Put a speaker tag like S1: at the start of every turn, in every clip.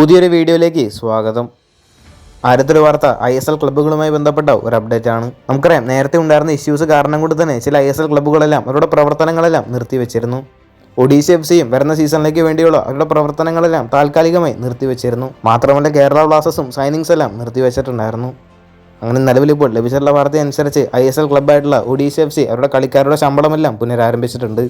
S1: പുതിയൊരു വീഡിയോയിലേക്ക് സ്വാഗതം. ആരത്തൊരു വാർത്ത ഐ എസ് എൽ ക്ലബ്ബുകളുമായി ബന്ധപ്പെട്ട ഒരു അപ്ഡേറ്റ് ആണ്. നമുക്കറിയാം നേരത്തെ ഉണ്ടായിരുന്ന ഇഷ്യൂസ് കാരണം കൊണ്ട് തന്നെ ചില ഐ എസ് എൽ ക്ലബ്ബുകളെല്ലാം അവരുടെ പ്രവർത്തനങ്ങളെല്ലാം നിർത്തിവെച്ചിരുന്നു. ഒഡീഷ എഫ് സിയും വരുന്ന സീസണിലേക്ക് വേണ്ടിയുള്ള അവരുടെ പ്രവർത്തനങ്ങളെല്ലാം താൽക്കാലികമായി നിർത്തിവെച്ചിരുന്നു. മാത്രമല്ല കേരള ബ്ലാസ്റ്റേഴ്സും സൈനിങ്സ് എല്ലാം നിർത്തിവെച്ചിട്ടുണ്ടായിരുന്നു. അങ്ങനെ നിലവിലിപ്പോൾ ലഭിച്ചിട്ടുള്ള വാർത്ത അനുസരിച്ച് ഐ എസ് എൽ ക്ലബ്ബായിട്ടുള്ള ഒഡീഷ എഫ് സി അവരുടെ കളിക്കാരുടെ ശമ്പളമെല്ലാം പുനരാരംഭിച്ചിട്ടുണ്ട്.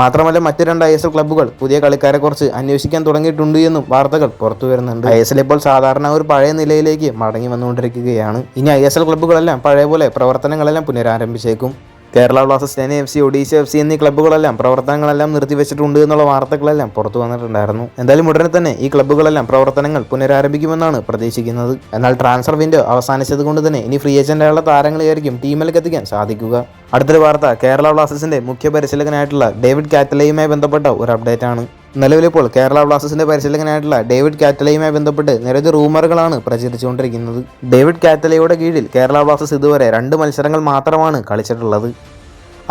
S1: മാത്രമല്ല മറ്റ് രണ്ട് ഐ എസ് എൽ ക്ലബ്ബുകൾ പുതിയ കളിക്കാരെ കുറിച്ച് അന്വേഷിക്കാൻ തുടങ്ങിയിട്ടുണ്ട് എന്നും വാർത്തകൾ പുറത്തു വരുന്നുണ്ട്. ഐ എസ് എൽ ഇപ്പോൾ സാധാരണ ഒരു പഴയ നിലയിലേക്ക് മടങ്ങി വന്നുകൊണ്ടിരിക്കുകയാണ്. ഇനി ഐ എസ് എൽ ക്ലബ്ബുകളെല്ലാം പഴയ പോലെ പ്രവർത്തനങ്ങളെല്ലാം പുനരാരംഭിച്ചേക്കും. Kerala Blasters Chennai F C Odisha F C എന്നീ ക്ലബ്ബുകളെല്ലാം പ്രവർത്തനങ്ങളെല്ലാം നിർത്തിവെച്ചിട്ടുണ്ട് എന്നുള്ള വാർത്തകളെല്ലാം പുറത്തു വന്നിട്ടുണ്ടായിരുന്നു. എന്തായാലും ഉടനെ തന്നെ ഈ ക്ലബ്ബുകളെല്ലാം പ്രവർത്തനങ്ങൾ പുനരാരംഭിക്കുമെന്നാണ് പ്രതീക്ഷിക്കുന്നത്. എന്നാൽ ട്രാൻസ്ഫർ വിൻഡോ അവസാനിച്ചത് കൊണ്ട് തന്നെ ഇനി ഫ്രീ ഏജന്റായുള്ള താരങ്ങളെയായിരിക്കും ടീമിലേക്ക് എത്തിക്കാൻ സാധിക്കുക. അടുത്തൊരു വാർത്ത കേരള ബ്ലാസ്റ്റേഴ്സിന്റെ മുഖ്യ പരിശീലകനായിട്ടുള്ള ഡേവിഡ് കാറ്റലയുമായി ബന്ധപ്പെട്ട ഒരു അപ്ഡേറ്റ് ആണ്. നിലവിലിപ്പോൾ കേരള ബ്ലാസ്റ്റേഴ്സിന്റെ പരിശീലകനായിട്ടുള്ള ഡേവിഡ് കാറ്റലയുമായി ബന്ധപ്പെട്ട് നിരവധി റൂമറുകളാണ് പ്രചരിച്ചുകൊണ്ടിരിക്കുന്നത്. ഡേവിഡ് കാറ്റലയുടെ കീഴിൽ കേരള ബ്ലാസ്റ്റേഴ്സ് ഇതുവരെ രണ്ട് മത്സരങ്ങൾ മാത്രമാണ് കളിച്ചിട്ടുള്ളത്.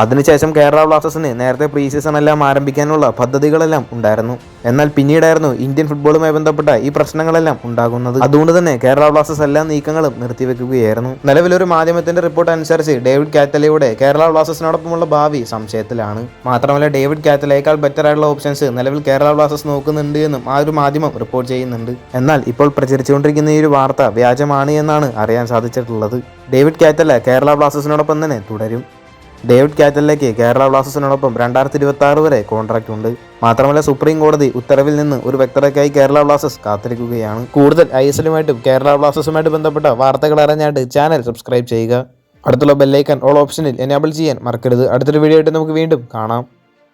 S1: അതിനുശേഷം കേരള ബ്ലാസ്റ്റേഴ്സിന് നേരത്തെ പ്രീ സീസൺ എല്ലാം ആരംഭിക്കാനുള്ള പദ്ധതികളെല്ലാം ഉണ്ടായിരുന്നു. എന്നാൽ പിന്നീടായിരുന്നു ഇന്ത്യൻ ഫുട്ബോളുമായി ബന്ധപ്പെട്ട ഈ പ്രശ്നങ്ങളെല്ലാം ഉണ്ടാകുന്നത്. അതുകൊണ്ട് തന്നെ കേരള ബ്ലാസ്റ്റേഴ്സ് എല്ലാ നീക്കങ്ങളും നിർത്തിവെക്കുകയായിരുന്നു. നിലവിലൊരു മാധ്യമത്തിന്റെ റിപ്പോർട്ട് അനുസരിച്ച് ഡേവിഡ് കാറ്റലയുടെ കേരള ബ്ലാസ്റ്റേഴ്സിനോടൊപ്പമുള്ള ഭാവി സംശയത്തിലാണ്. മാത്രമല്ല ഡേവിഡ് കാറ്റലയേക്കാൾ ബെറ്റർ ആയിട്ടുള്ള ഓപ്ഷൻസ് നിലവിൽ കേരള ബ്ലാസ്റ്റേഴ്സ് നോക്കുന്നുണ്ട് എന്നും ആ ഒരു മാധ്യമം റിപ്പോർട്ട് ചെയ്യുന്നുണ്ട്. എന്നാൽ ഇപ്പോൾ പ്രചരിച്ചുകൊണ്ടിരിക്കുന്ന ഈ ഒരു വാർത്ത വ്യാജമാണ് എന്നാണ് അറിയാൻ സാധിച്ചിട്ടുള്ളത്. ഡേവിഡ് കാറ്റല കേരള ബ്ലാസ്റ്റേഴ്സിനോടൊപ്പം തന്നെ തുടരും. ഡേവിഡ് കാറ്റലിലേക്ക് കേരള ബ്ലാസ്റ്റേഴ്സിനോടൊപ്പം രണ്ടായിരത്തി ഇരുപത്തി ആറ് വരെ കോൺട്രാക്ട് ഉണ്ട്. മാത്രമല്ല സുപ്രീം കോടതി ഉത്തരവിൽ നിന്ന് ഒരു വ്യക്തതയ്ക്കായി കേരള ബ്ലാസ്റ്റേഴ്സ് കാത്തിരിക്കുകയാണ്. കൂടുതൽ ഐ എസ് എല്ലുമായിട്ടും കേരള ബ്ലാസ്റ്റേഴ്സുമായിട്ട് ബന്ധപ്പെട്ട വാർത്തകൾ അറിഞ്ഞായിട്ട് ചാനൽ സബ്സ്ക്രൈബ് ചെയ്യുക. അടുത്തുള്ള ബെല്ലൈക്കൺ ഓൾ ഓപ്ഷനിൽ എനേബിൾ ചെയ്യാൻ മറക്കരുത്. അടുത്തൊരു വീഡിയോ ആയിട്ട് നമുക്ക് വീണ്ടും കാണാം.